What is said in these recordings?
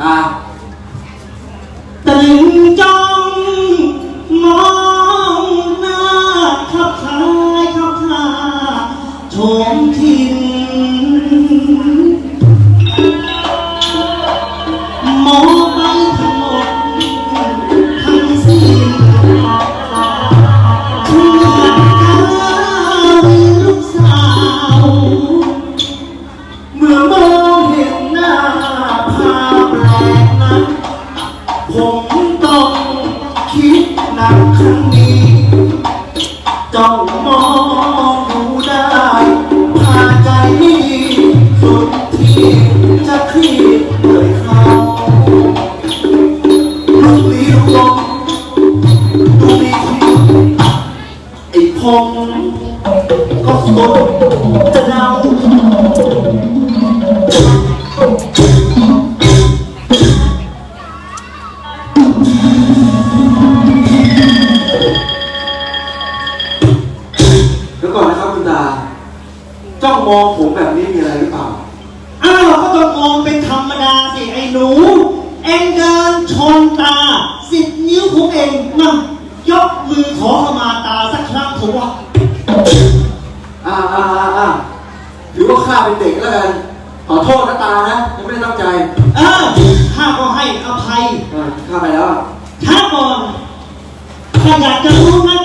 ตาตะลึงจ้องมองหน้าขับคายขับคาชม จะเดาเดี๋ยวก่อนนะครับคุณตาจ้องมองผมแบบนี้มีอะไรหรือเปล่า อ้าวก็ต้องมองเป็นธรรมดาสิไอ้หนู เอ็งเดินชนตาสิบนิ้วของเองมายกมือขอขมาตาสัก เป็นเด็กแล้วกัน ขอโทษนะตานะยังไม่ได้ตั้งใจเออข้าก็ให้อภัยเออข้าไปแล้วอะช้าก่อนถ้าอยากจะรู้นะ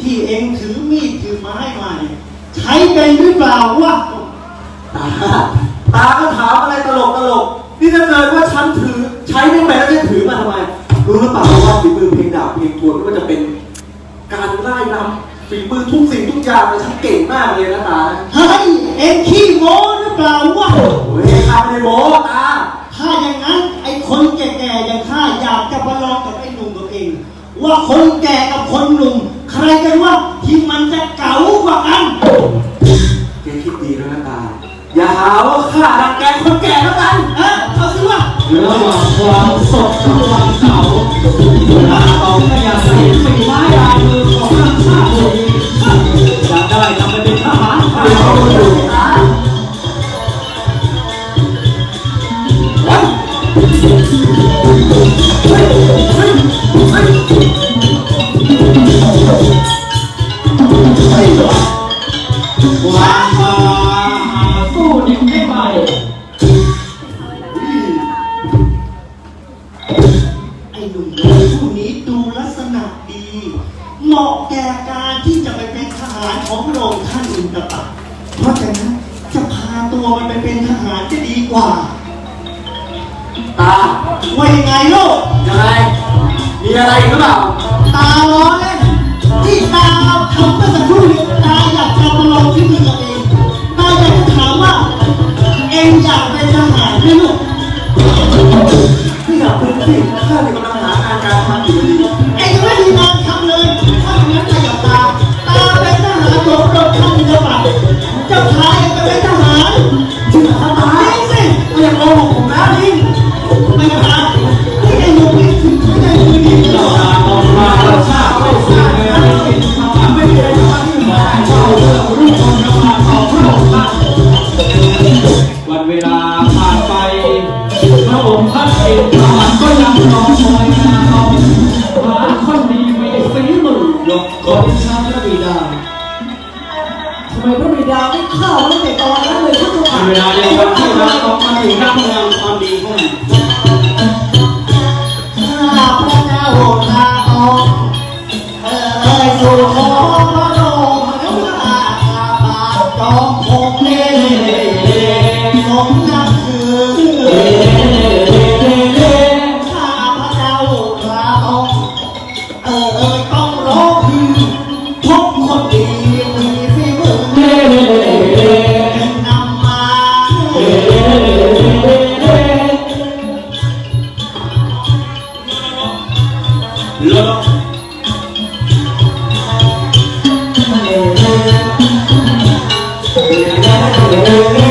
ที่เอ็งถือมีดถือไม้มาเนี่ยใช้เป็นหรือเปล่าวะตาตาก็ถามอะไรตลกตลกนี่ถ้าเกิดว่าฉันถือใช้ไม่เป็นแล้วจะถือมาทำไม รู้หรือเปล่าว่าฝีมือเพลงดาบเพลงทวนไม่ว่าจะเป็นการไล่ลำ ฝีมือทุกสิ่งทุกอย่างเลยฉันเก่งมากเลยนะตาเฮ้ยเอ็งขี้โม้หรือเปล่าวะโอ้ยข้าไม่ได้โม้ตาถ้าอย่างนั้นไอ้คนแก่ๆอย่างข้าอยากจะประลองกับไอ้หนุ่มตัวเอง ว่าคนแก่กับคนหนุ่ม ใครกันว่าที่มันจะเก๋ากว่ากันแกคิดดีแล้วนะตา อย่าหาว่าข้ารังแกคนแก่แล้วกันเออเขาสิว่าระหว่างความสดกับความเก่าเวลาเป่าพยาสีฝีไม้ลายมื วามมาสู้เด็กให้ไปไอ้หนุ่มน้อยผู้นี้ดูลักษณะดี เหมาะแก่การที่จะไปเป็นทหารของพระองท่านอินทปะเพราะฉะนั้นจะพาตัวมันไปเป็นทหารจะดีกว่า ตาว่ายังไงลูกยังไง มีอะไรอีกหรือเปล่า ตาล้อเล่นที่ตาทำเมื่อสักครู่นี้ตาอยากจะมาลองที่มือตัวเอง วันเวลาผ่านไปพระองค์ท่านเองทหารก็ยังรอคอยนาเราหาคนดีมีฝีมือยกกองชาพระบิดาทำไมพระบิดาไม่ฆ่ามันตั้งแต่ตอนนั้นเลยพระเจ้าค่ะเวลาเดียวกันที่เราต้องมาถึงนักเมืองความดีของมันข้าพระเจ้าลาออกเอ่ยสู่ขอ ม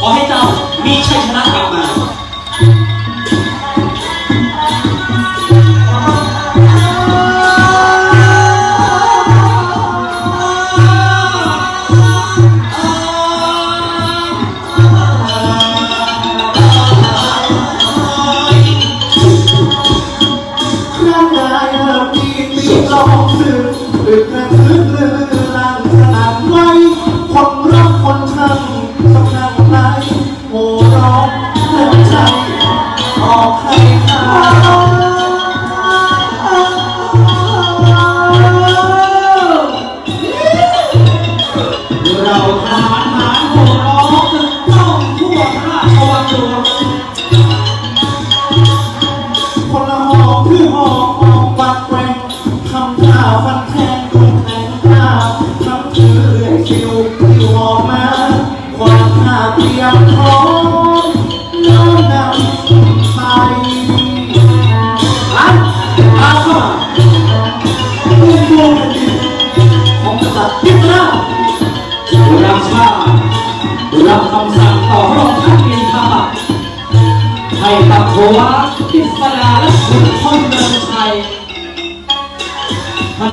ขอให้เจ้ามีชัยชนะกลับมา ตึกระทึกลือลังขนาดไว้คนรักคนชังสำนักไหนโห่ร้องหัวใจออกใครทางเราทารหาโห คิวคิวออกมาความท่าเตรียมพร้อมน้อมนำไปอันอาเข้ามาผู้ดวงแผ่นดินของกษัตริย์พิษณุรับชาติรับคำสั่งต่อรองท่านอินทราให้กับหัวพิสดาและขุนพลเดิน